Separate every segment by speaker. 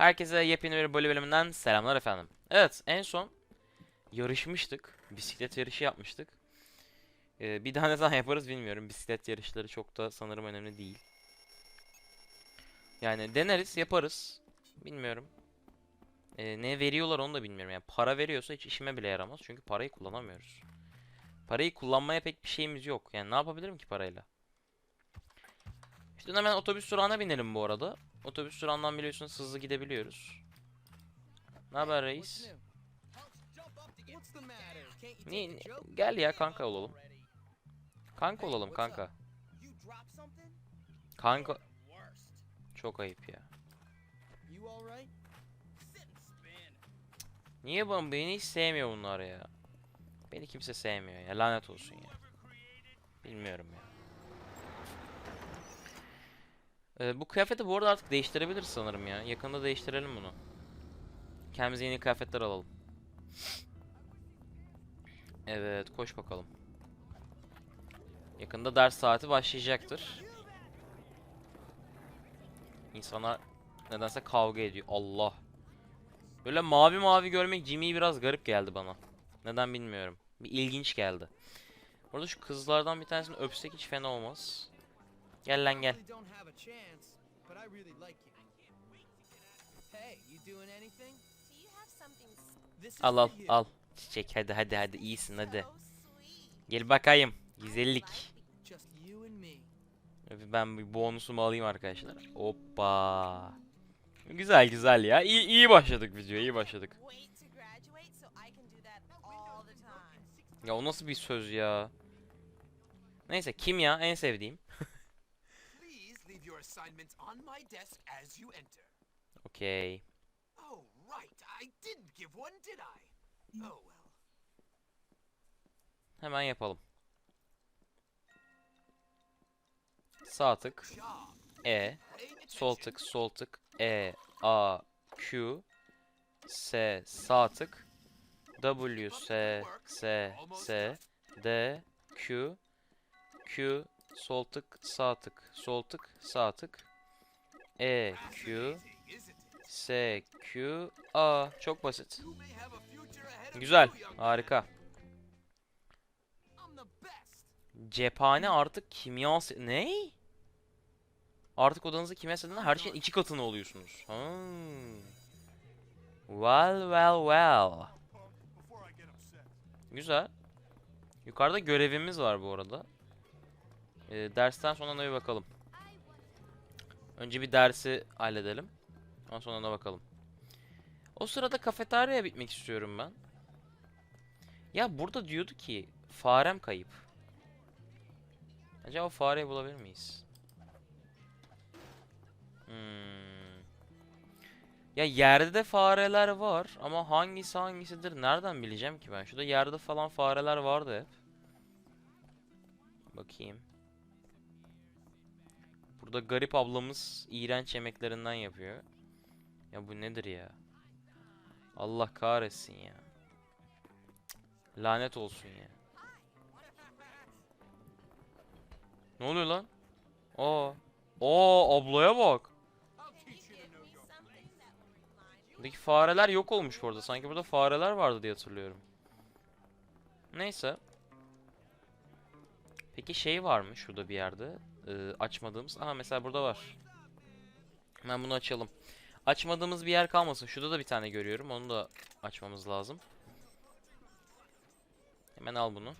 Speaker 1: Herkese yepyeni bir bölü bölümünden selamlar efendim. Evet en son yarışmıştık. Bisiklet yarışı yapmıştık. Ee, bir daha ne zaman yaparız bilmiyorum. Bisiklet yarışları çok da sanırım önemli değil. Yani deneriz yaparız. Bilmiyorum. Ee, ne veriyorlar onu da bilmiyorum. Yani para veriyorsa hiç işime bile yaramaz. Çünkü parayı kullanamıyoruz. Parayı kullanmaya pek bir şeyimiz yok. Yani ne yapabilirim ki parayla? İşte hemen otobüs durağına binelim bu arada. Otobüs durağından biliyorsunuz hızlı gidebiliyoruz. Ne haber reis? Ni, ni- gel ya kanka olalım. Kanka olalım kanka. Kanka çok ayıp ya. Niye bana beni hiç sevmiyor bunlar ya? Beni kimse sevmiyor ya. Lanet olsun ya. Bilmiyorum ya. Ee, bu kıyafeti bu arada artık değiştirebiliriz sanırım ya. Yakında değiştirelim bunu. Kendimize yeni kıyafetler alalım. Evet, koş bakalım. Yakında ders saati başlayacaktır. İnsanlar nedense kavga ediyor. Allah. Böyle mavi mavi görmek Jimmy'yi biraz garip geldi bana. Neden bilmiyorum. Bir ilginç geldi. Orada şu kızlardan bir tanesini öpsek hiç fena olmaz. Gel lan gel. Al al al. Çiçek hadi hadi hadi iyisin hadi. Gel bakayım. Güzellik. Ben bir bonusumu alayım arkadaşlar. Hoppa. Güzel güzel ya. İyi, iyi başladık videoya iyi başladık. Ya o nasıl bir söz ya? Neyse kimya en sevdiğim.
Speaker 2: Assignments on my desk as you enter.
Speaker 1: Okey.
Speaker 2: Oh, right. I didn't give one, did I? Oh, well.
Speaker 1: Hemen yapalım. Sağ tık. E. Sol tık, sol tık, E, A, Q, S, sağ tık, W, S, S, S, D, Q, Q, sol tık, sağ tık, sol tık, sağ tık, E, Q? S, Q, A. Çok basit. Güzel, harika. Cephane artık kimya... se- Ne? Artık odanızda kimya setinde her şeyin iki katını oluyorsunuz. Hmm. Well, well, well. Güzel. Yukarıda görevimiz var bu arada. Ee, dersten sonra ona bir bakalım. Önce bir dersi halledelim. Ondan sonra ona bakalım. O sırada kafeteryaya bitmek istiyorum ben. Ya burada diyordu ki farem kayıp. Acaba fareyi bulabilir miyiz? Hmm. Ya yerde de fareler var ama hangisi hangisidir nereden bileceğim ki ben? Şurada yerde falan fareler vardı hep. Bakayım. Burada garip ablamız iğrenç yemeklerinden yapıyor. Ya bu nedir ya? Allah kahretsin ya. Lanet olsun ya. Ne oluyor lan? Aa. Aa ablaya bak. Buradaki fareler yok olmuş burada. Sanki burada fareler vardı diye hatırlıyorum. Neyse. Peki şey var mı şurada bir yerde? Ee, açmadığımız. Aha mesela burada var. Hemen bunu açalım. Açmadığımız bir yer kalmasın. Şurada da bir tane görüyorum. Onu da açmamız lazım. Hemen al bunu.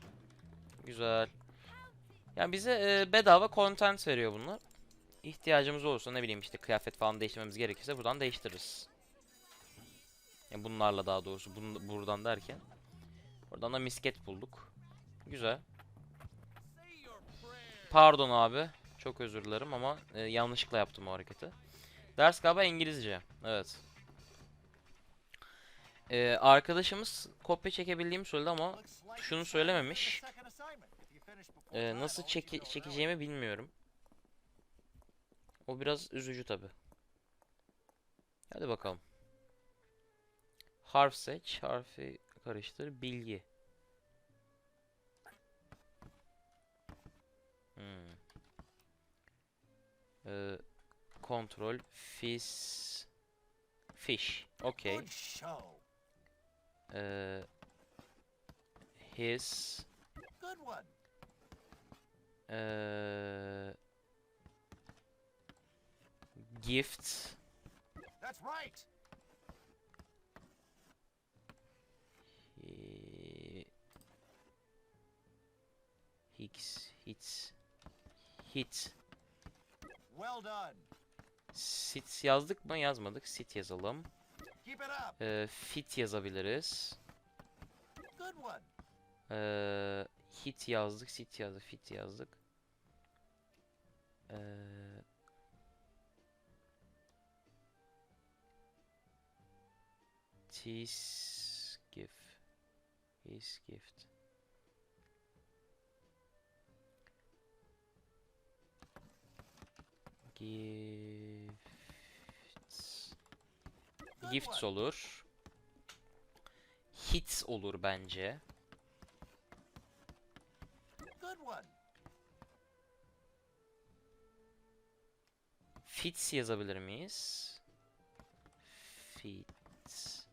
Speaker 1: Güzel. Yani bize e, bedava content veriyor bunlar. İhtiyacımız olursa ne bileyim işte kıyafet falan değiştirmemiz gerekirse buradan değiştiririz. Yani bunlarla daha doğrusu bunu, buradan derken. Oradan da misket bulduk. Güzel. Pardon abi. Çok özür dilerim ama e, yanlışlıkla yaptım o hareketi. Ders galiba İngilizce. Evet. E, arkadaşımız kopya çekebildiğimi söyledi ama şunu söylememiş. e, nasıl çeki çekeceğimi bilmiyorum. O biraz üzücü tabi. Hadi bakalım. Harf seç, harfi karıştır, bilgi. Ee, kontrol, fis, Fish. Okay.
Speaker 2: Good show.
Speaker 1: Ee, his
Speaker 2: Good one.
Speaker 1: ee, gift
Speaker 2: That's right.
Speaker 1: He- Hicks hits hit
Speaker 2: Well done.
Speaker 1: Sit yazdık mı? Yazmadık. Sit yazalım. Ee, fit yazabiliriz. Ee, hit yazdık sit yazdık fit yazdık. Ee, His gift his gift Gifts Gifts olur. Hits olur bence. Fits yazabilir miyiz? Fits.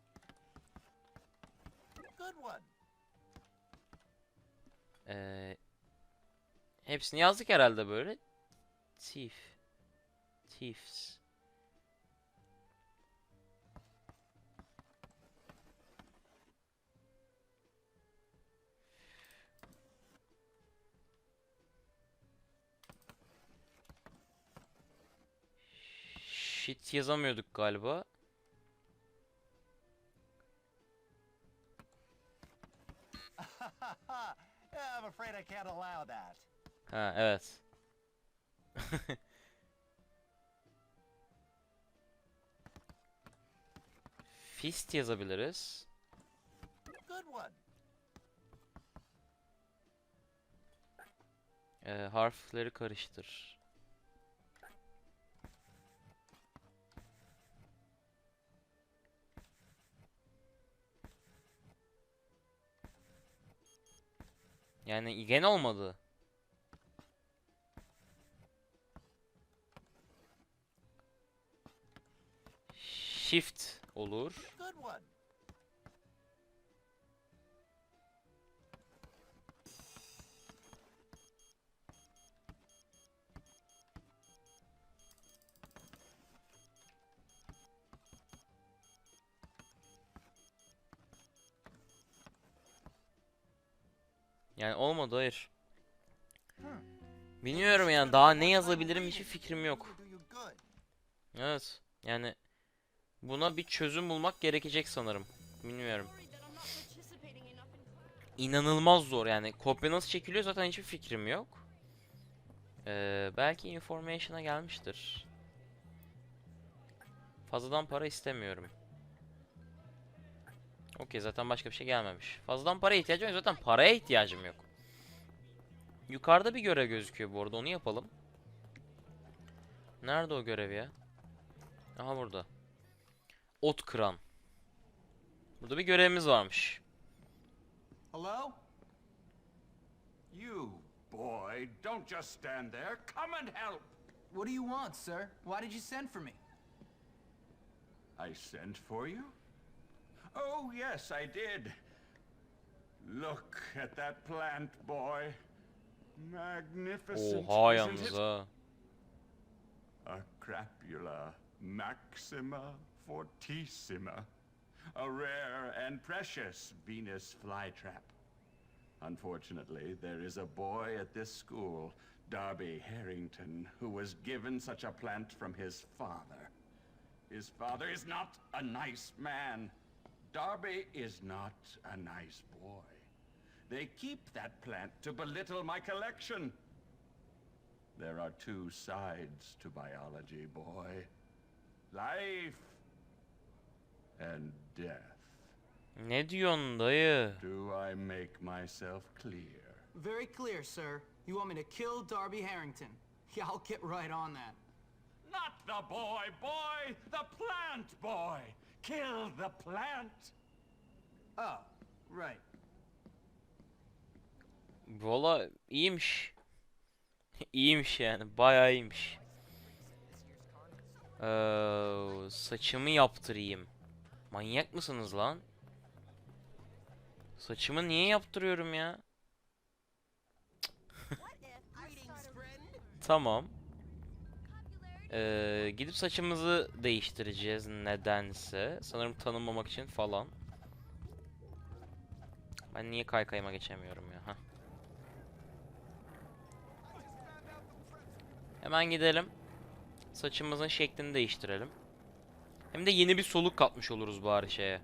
Speaker 1: Ee, hepsini yazdık herhalde böyle. Thief. Thieves. Shit yazamıyorduk galiba.
Speaker 2: I'm afraid I can't allow that.
Speaker 1: Ha evet. Fist yazabiliriz. Ee, harfleri karıştır. Yani gene olmadı. Shift olur. Yani olmadı hayır. Bilmiyorum yani daha ne yazabilirim hiçbir fikrim yok. Evet. Yani buna bir çözüm bulmak gerekecek sanırım. Bilmiyorum. İnanılmaz zor yani. Kopya nasıl çekiliyor zaten hiçbir fikrim yok. Ee, belki information'a gelmiştir. Fazladan para istemiyorum. Okey zaten başka bir şey gelmemiş. Fazladan paraya ihtiyacım yok zaten paraya ihtiyacım yok. Yukarıda bir görev gözüküyor bu arada onu yapalım. Nerede o görev ya? Aha burada. Ot kıran. Burada bir görevimiz varmış.
Speaker 3: Hello? You, boy, don't just stand there. Come and help.
Speaker 4: What do you want, sir? Why did you send for me?
Speaker 3: I sent for you? Oh, yes, I did. Look at that plant, boy. Magnificent.
Speaker 1: Oha
Speaker 3: isn't
Speaker 1: yalnız
Speaker 3: it?
Speaker 1: ha.
Speaker 3: A crapula maxima fortissima. A rare and precious Venus flytrap. Unfortunately, there is a boy at this school, Darby Harrington, who was given such a plant from his father. His father is not a nice man. Darby is not a nice boy. They keep that plant to belittle my collection. There are two sides to biology, boy life and death.
Speaker 1: Ne diyorsun dayı?
Speaker 3: Do I make myself clear?
Speaker 4: Very clear, sir. You want me to kill Darby Harrington? Yeah, I'll get right on that.
Speaker 3: Not the boy, boy! The plant, boy! Kill the plant!
Speaker 4: Oh, right.
Speaker 1: Valla iyiymiş. iyiymiş yani bayağı iyiymiş. Ee, saçımı yaptırayım. Manyak mısınız lan? Saçımı niye yaptırıyorum ya? Tamam. Ee, gidip saçımızı değiştireceğiz nedense. Sanırım tanınmamak için falan. Ben niye kaykayıma geçemiyorum ya? Heh. Hemen gidelim. Saçımızın şeklini değiştirelim. Hem de yeni bir soluk katmış oluruz bari şeye.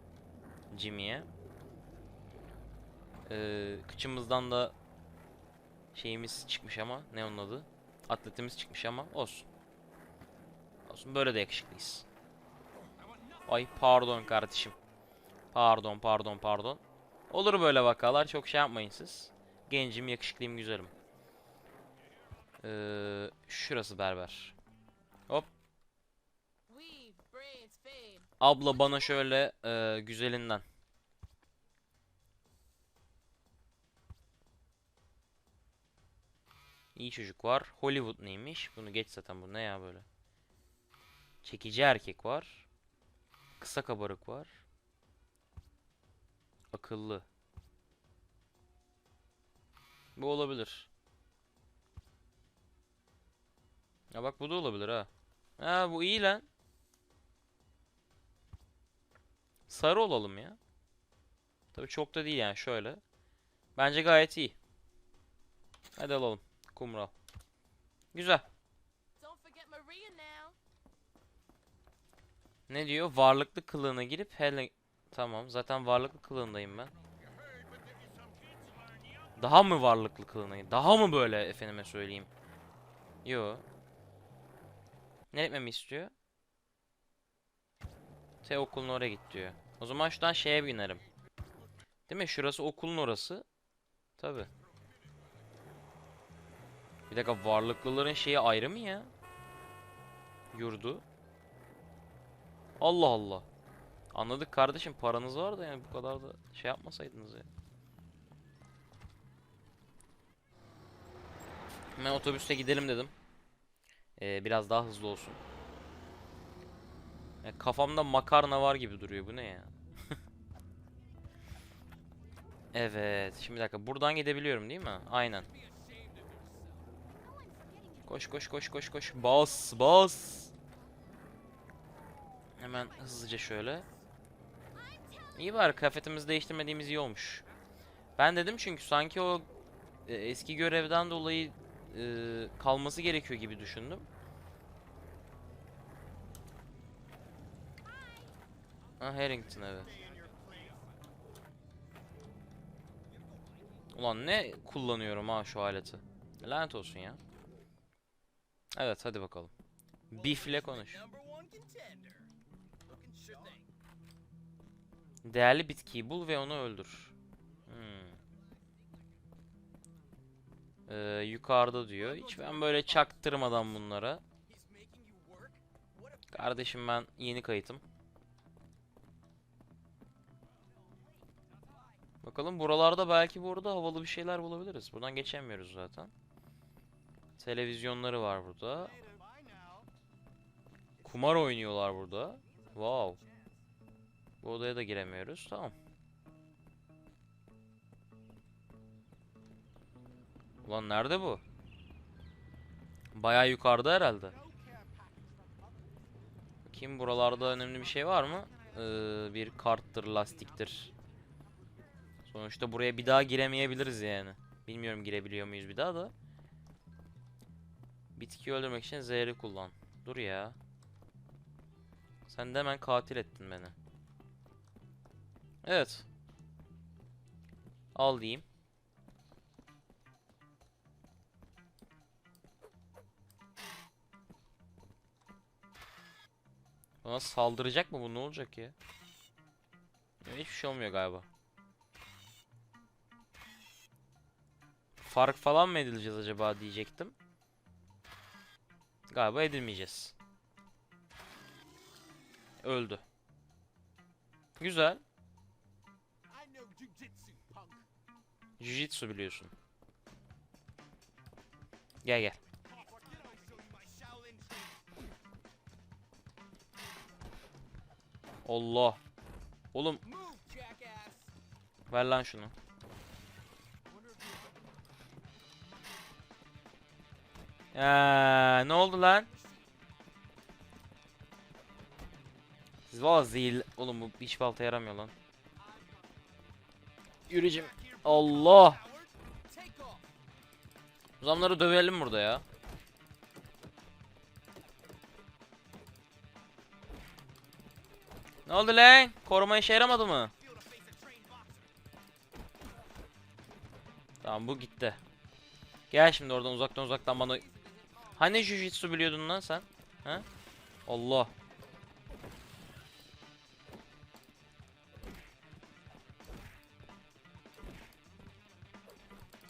Speaker 1: Jimmy'ye. Ee, kıçımızdan da şeyimiz çıkmış ama ne onun adı? Atletimiz çıkmış ama olsun. Olsun böyle de yakışıklıyız. Ay pardon kardeşim. Pardon pardon pardon. Olur böyle vakalar çok şey yapmayın siz. Gencim yakışıklıyım güzelim. Ee, şurası berber. Abla bana şöyle e, güzelinden. İyi çocuk var. Hollywood neymiş? Bunu geç zaten bu ne ya böyle. Çekici erkek var. Kısa kabarık var. Akıllı. Bu olabilir. Ya bak bu da olabilir ha. Ha bu iyi lan. Sarı olalım ya. Tabii çok da değil yani şöyle. Bence gayet iyi. Hadi alalım. Kumral. Güzel. Ne diyor? Varlıklı kılığına girip hele... Tamam zaten varlıklı kılığındayım ben. Daha mı varlıklı kılığına Daha mı böyle efendime söyleyeyim? Yo. Ne etmemi istiyor? T okulun oraya git diyor. O zaman şuradan şeye binerim. Değil mi? Şurası okulun orası. Tabi. Bir dakika varlıklıların şeyi ayrı mı ya? Yurdu. Allah Allah. Anladık kardeşim paranız var da yani bu kadar da şey yapmasaydınız ya. Hemen otobüste gidelim dedim. Ee, biraz daha hızlı olsun. Ya kafamda makarna var gibi duruyor. Bu ne ya? evet. Şimdi bir dakika. Buradan gidebiliyorum değil mi? Aynen. Koş koş koş koş koş. Bas bas. Hemen hızlıca şöyle. İyi var kıyafetimizi değiştirmediğimiz iyi olmuş. Ben dedim çünkü sanki o e, eski görevden dolayı e, kalması gerekiyor gibi düşündüm. Ha Harrington evi. Ulan ne kullanıyorum ha şu aleti. Lanet olsun ya. Evet hadi bakalım. Beef'le konuş. Değerli bitkiyi bul ve onu öldür. Hmm. Ee, yukarıda diyor. Hiç ben böyle çaktırmadan bunlara. Kardeşim ben yeni kayıtım. Bakalım buralarda belki burada havalı bir şeyler bulabiliriz. Buradan geçemiyoruz zaten. Televizyonları var burada. Kumar oynuyorlar burada. Wow. Bu odaya da giremiyoruz. Tamam. Ulan nerede bu? Bayağı yukarıda herhalde. Bakayım buralarda önemli bir şey var mı? Ee, bir karttır, lastiktir. Sonuçta buraya bir daha giremeyebiliriz yani. Bilmiyorum girebiliyor muyuz bir daha da. Bitkiyi öldürmek için zehri kullan. Dur ya. Sen de hemen katil ettin beni. Evet. Al diyeyim. Bana saldıracak mı bu ne olacak ya? Hiçbir şey olmuyor galiba. Fark falan mı edileceğiz acaba diyecektim. Galiba edilmeyeceğiz. Öldü. Güzel. Jiu-Jitsu biliyorsun. Gel gel. Allah. Oğlum ver lan şunu. Eee ne oldu lan? Siz valla zehir... Oğlum bu hiç balta yaramıyor lan. Yürüyeceğim. Allah! Uzamları dövelim burada ya. Ne oldu lan? Koruma işe yaramadı mı? Tamam bu gitti. Gel şimdi oradan uzaktan uzaktan bana... Hani jujitsu biliyordun lan sen? Ha? Allah.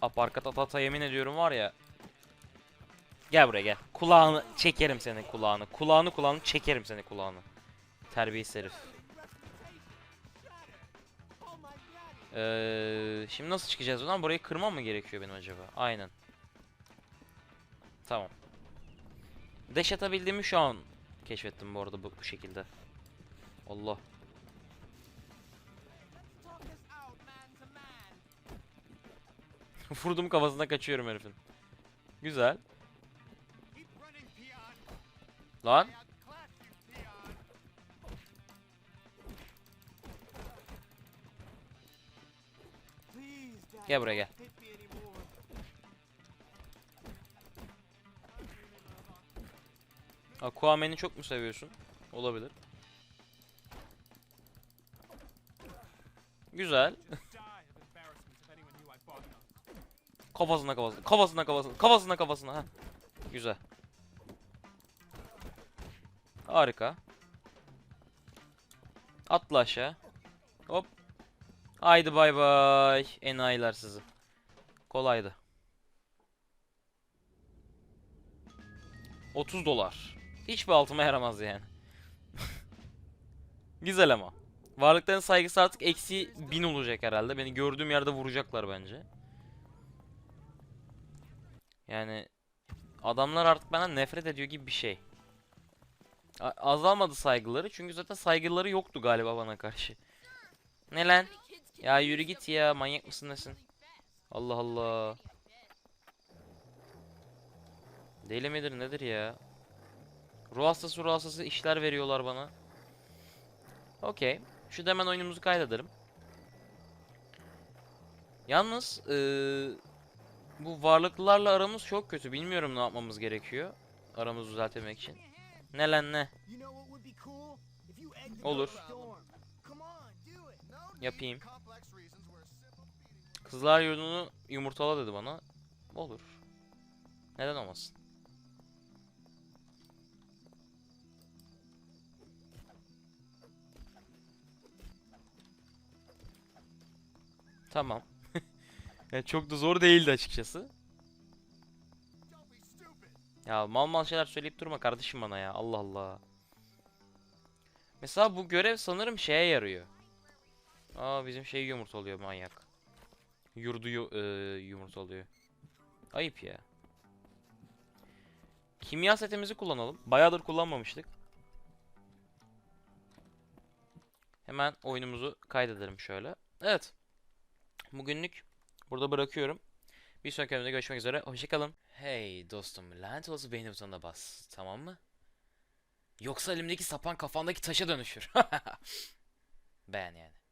Speaker 1: Aparkat atata yemin ediyorum var ya. Gel buraya gel. Kulağını çekerim seni kulağını. Kulağını kulağını çekerim seni kulağını. Terbiyesiz herif. Ee, şimdi nasıl çıkacağız buradan? Burayı kırmam mı gerekiyor benim acaba? Aynen. Tamam. Deş atabildiğimi şu an keşfettim bu arada bu, bu şekilde. Allah. Vurdum kafasına kaçıyorum herifin. Güzel. Lan. Gel buraya gel. Aquaman'i çok mu seviyorsun? Olabilir. Güzel. Kafasına kafasına. Kafasına kafasına. Kafasına kafasına. Ha. Güzel. Harika. Atla aşağı. Hop. Haydi bay bay. Enayiler sizi. Kolaydı. 30 dolar. Hiçbir altıma yaramaz yani. Güzel ama. Varlıkların saygısı artık eksi 1000 olacak herhalde. Beni gördüğüm yerde vuracaklar bence. Yani adamlar artık benden nefret ediyor gibi bir şey. A- azalmadı saygıları çünkü zaten saygıları yoktu galiba bana karşı. Ne lan? Ya yürü git ya manyak mısın nesin? Allah Allah. Deli midir nedir ya? Ruh hastası ruh hastası işler veriyorlar bana. Okey. Şu hemen oyunumuzu kaydedelim. Yalnız eee, bu varlıklılarla aramız çok kötü. Bilmiyorum ne yapmamız gerekiyor. Aramızı düzeltmek için. Ne lan ne? Olur. Yapayım. Kızlar yurdunu yumurtala dedi bana. Olur. Neden olmasın? Tamam. Yani çok da zor değildi açıkçası. Ya mal mal şeyler söyleyip durma kardeşim bana ya. Allah Allah. Mesela bu görev sanırım şeye yarıyor. Aa bizim şey yumurtalıyor manyak. Yurdu yu e, yumurtalıyor. Ayıp ya. Kimya setimizi kullanalım. Bayağıdır kullanmamıştık. Hemen oyunumuzu kaydedelim şöyle. Evet. Bugünlük burada bırakıyorum. Bir sonraki bölümde görüşmek üzere. Hoşçakalın. Hey dostum lanet olası beğeni butonuna bas. Tamam mı? Yoksa elimdeki sapan kafandaki taşa dönüşür.